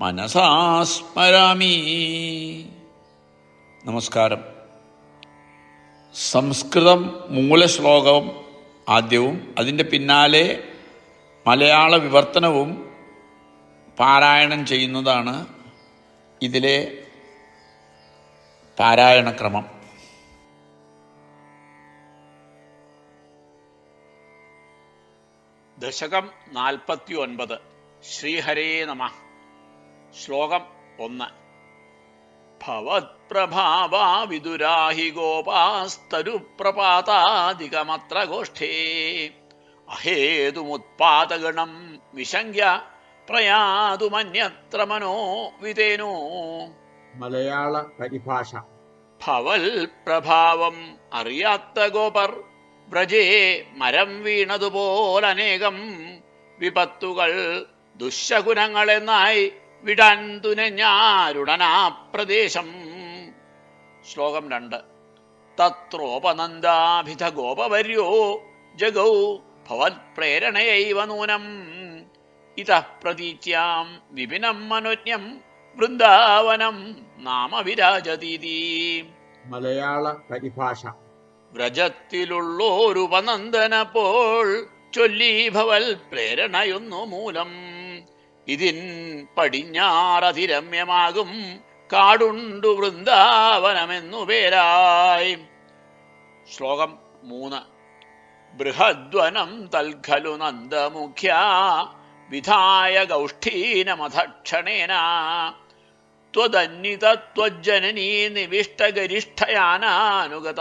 മനസാ സ്മരാമി നമസ്കാരം. സംസ്കൃതം മൂലശ്ലോകവും ആദ്യവും അതിന്റെ പിന്നാലെ മലയാള വിവർത്തനവും പാരായണം ചെയ്യുന്നതാണ് ഇതിലെ പാരായണക്രമം ദശകം നാൽപ്പത്തി ഒൻപത് ശ്രീഹരേ നമ. ശ്ലോകം ഒന്ന്. ഭവത്പ്രഭാവാവിദുരാഹി ഗോപാസ്തരുപ്രപാതാധികമത്ര ഗോഷ്ഠേ അഹേതുമുത്പാദഗണം വിശങ്ക്യ പ്രയാതുമന്യത്ര മനോ വിതേനോ മലയാള പരിഭാഷ. ഭവൽ പ്രഭാവം അറിയാത്ത ഗോപർ വ്രജേ മരം വീണതുപോലനേകം വിപത്തുകൾ ദുശകുനങ്ങളെന്നായി വിടാൻ തുനഞ്ഞാരുടനാ പ്രദേശം ശ്ലോകം രണ്ട്. തത്രോപനന്ദാഭിധ ഗോപവര്യോ ജഗൗ ഭവത്പ്രേരണയൈവ നൂനം. ഇതഃ പ്രതീച്യാം വിപിനം മനോജ്ഞം വൃന്ദാവനം നാമ വിരാജതീതി മലയാള പരിഭാഷ. വ്രജത്തിലുള്ളോരുപനന്ദനപ്പോൾ ചൊല്ലി ഭവൽ പ്രേരണയൊന്നു മൂലം. ഇതിൻ പടിഞ്ഞാറതിരമ്യമാകും കാടുണ്ടു വൃന്ദാവനമെന്നു പേരായി. ശ്ലോകം മൂന്ന്. ബൃഹദ്വനം തൽഖലു നന്ദമുഖ്യ വിധായ ഗൗഷ്ഠീനമധക്ഷണേന. ത്വദന്യതത്വജ്ജനനീ നിവിഷ്ടഗരിഷ്ഠയാനാനുഗത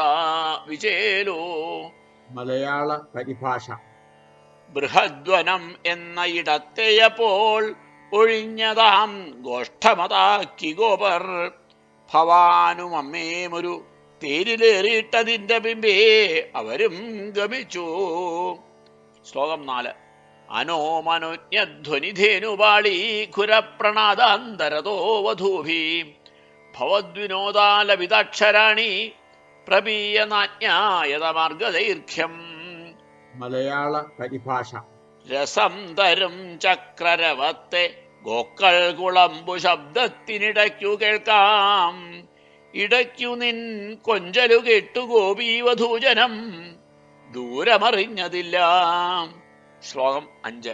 വിചേലോ മലയാള പരിഭാഷ. ബൃഹദ്വനം എന്ന ഇടത്തെയപ്പോൾ ഒഴിഞ്ഞതാം ഗോഷ്ഠമതാക്കി ഗോപർ. ഭവാനും അമ്മേമൊരു തേരിലേറിയിട്ടതിന്റെ പിമ്പേ അവരും ഗമിച്ചു. ശ്ലോകം നാല്. അനോമനുജ്ഞധ്വനിധേനുപാളി ഖുരപ്രണാദാന്തരതോ വധൂഭി ഭവദ്വിനോദാലവിതാക്ഷരാണി പ്രപീയനാജ്ഞായതമാർഗദൈർഘ്യം. മലയാള പരിഭാഷ. രസം തരും ചക്രരവത്തെ ഗോക്കൾ കുളമ്പു ശബ്ദത്തിനിടയ്ക്കു കേൾക്കാം. ഇടയ്ക്കു നിൻ കൊഞ്ചലു കേട്ടു ഗോപീവധൂജനം. ദൂരമറിഞ്ഞതില്ല. ശ്ലോകം അഞ്ച്.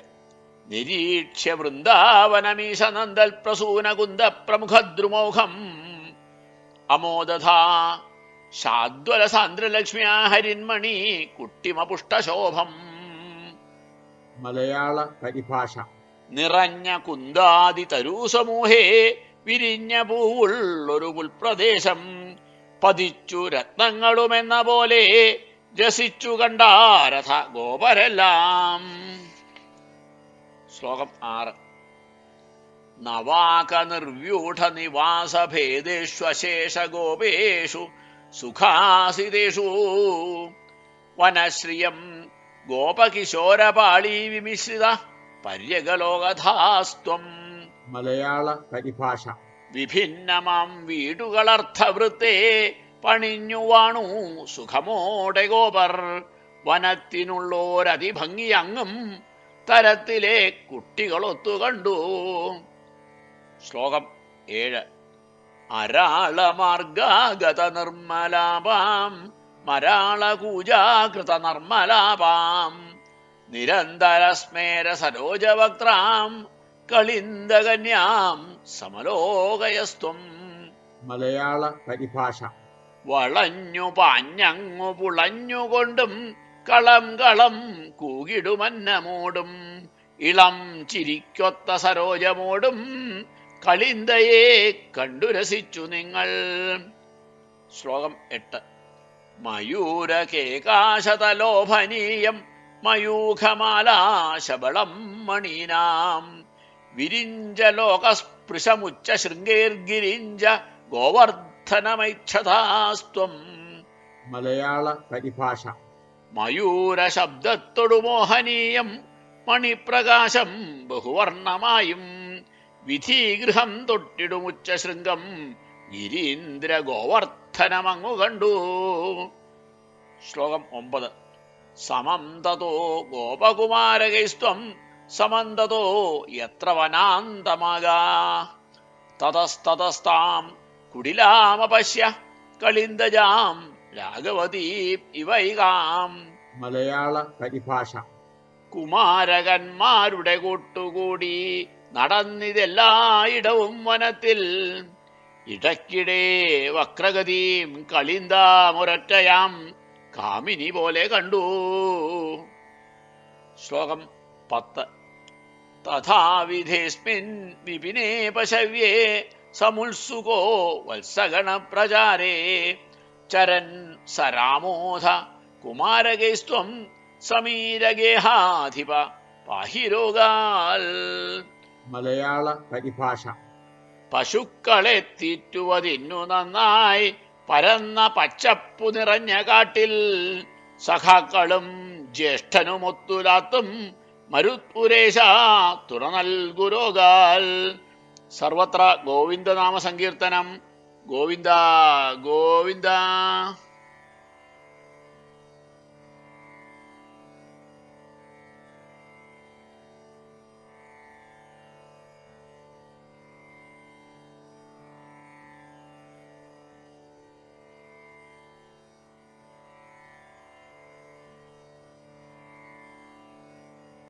നിരീക്ഷ്യ വൃന്ദാവനമീശനന്ദൽ പ്രസൂനകുന്ദ പ്രമുഖദ്രുമോഹം അമോദധാ ശാദ്വല സാന്ദ്രലക്ഷ്മ്യാ ഹരിന്മണി കുട്ടിമപുഷ്ടശോഭം. മലയാള പരിഭാഷ. നിറഞ്ഞ കുന്താതി തരൂസമൂഹേ വിരിഞ്ഞ പൂവുള്ളൊരു പുൽപ്രദേശം. പതിച്ചു രത്നങ്ങളുമെന്ന പോലെ രസിച്ചു കണ്ടാരഥ ഗോപരെല്ലാം ശ്ലോകം ആറ്. നവാക നിർവ്യൂഢ നിവാസ ഭേദേഷ്വശേഷ ഗോപേഷു സുഖാസിതേഷു. വനശ്രിയം ഗോപകിശോരപാളി വിമിശ്രിത പര്യകലോകഥാസ്ത്വം മലയാള പരിഭാഷ. വിഭിന്നമാം വീടുകളർത്ഥവൃത്തെ പണിഞ്ഞു വാണു സുഖമോടെ ഗോപർ. വനത്തിനുള്ളോരതിഭംഗി അങ്ങും തരത്തിലെ കുട്ടികളൊത്തു കണ്ടു. ശ്ലോകം ഏഴ്. അരാളമാർഗാഗത നിർമ്മലാപാം മരാളകൂജാകൃത നിർമ്മലാപാം നിരന്തരസ്മേര സരോജവക്ത്രാം കളിന്ദകന്യാം സമലോകയസ്തും. മലയാള പരിഭാഷ വളഞ്ഞു പാഞ്ഞങ്ങു പുളഞ്ഞുകൊണ്ടും കളം കളം കൂകിടുമന്നമോടും ഇളം ചിരിക്കൊത്ത സരോജമോടും കളിന്തയെ കണ്ടു രസിച്ചു നിങ്ങൾ. ശ്ലോകം എട്ട്. മയൂരകേകാശതലോഭനീയം മയൂഖമാലാശബളം മണീനാം. വിരിഞ്ച ലോകസ്പൃശമുച്ച ശൃംഗേർഗിരിഞ്ച ഗോവർദ്ധനമൈക്ഷതാസ്ത്വം മലയാള പരിഭാഷ. മയൂര മോഹനീയം മണിപ്രകാശം ബഹുവർണമായും വിധീഗൃഹം തൊട്ടിടുമുച്ച ശൃംഗം ഗിരീന്ദ്ര ഗോവർദ്ധനമങ്ങു കണ്ടു ശ്ലോകം ഒമ്പത്. സമന്തതോ തതോ ഗോപകുമാരകൈസ്ത്വം സമം തതോ യത്ര വനാന്തമാകാ തതസ്തതസ്താം കുടിലാമപശ്യ കളിന്തജാം രാഘവതീ ഇവൈകാം. മലയാള പരിഭാഷ. കുമാരകന്മാരുടെ കൂട്ടുകൂടി നടന്നിതെല്ലായിടവും വനത്തിൽ. ഇടയ്ക്കിടെ വക്രഗതിയും കളിന്താമൊരറ്റയാം കാമിനി പോലെ കണ്ടു. ശ്ലോകം പത്ത്. തഥാവിധേസ്മിൻ വിപിനേ പശവ്യേ സമുത്സുകോ വത്സഗണ പ്രചാരേ ചരൻ സരാമോധ കുമാരകൈസ്ത്വം സമീരഗേഹാധിപ പാഹിരോഗാൽ. മലയാള പരിഭാഷ. പശുക്കളെ തീറ്റുവതിന്നു നന്നായി പരന്ന പച്ചപ്പു നിറഞ്ഞ കാട്ടിൽ സഖാക്കളും ജ്യേഷ്ഠനുമൊത്തുലാത്തും മരുത്പുരേശ തുണ നൽകുരോഗാൽ സർവത്ര ഗോവിന്ദനാമ സങ്കീർത്തനം ഗോവിന്ദ ഗോവിന്ദ.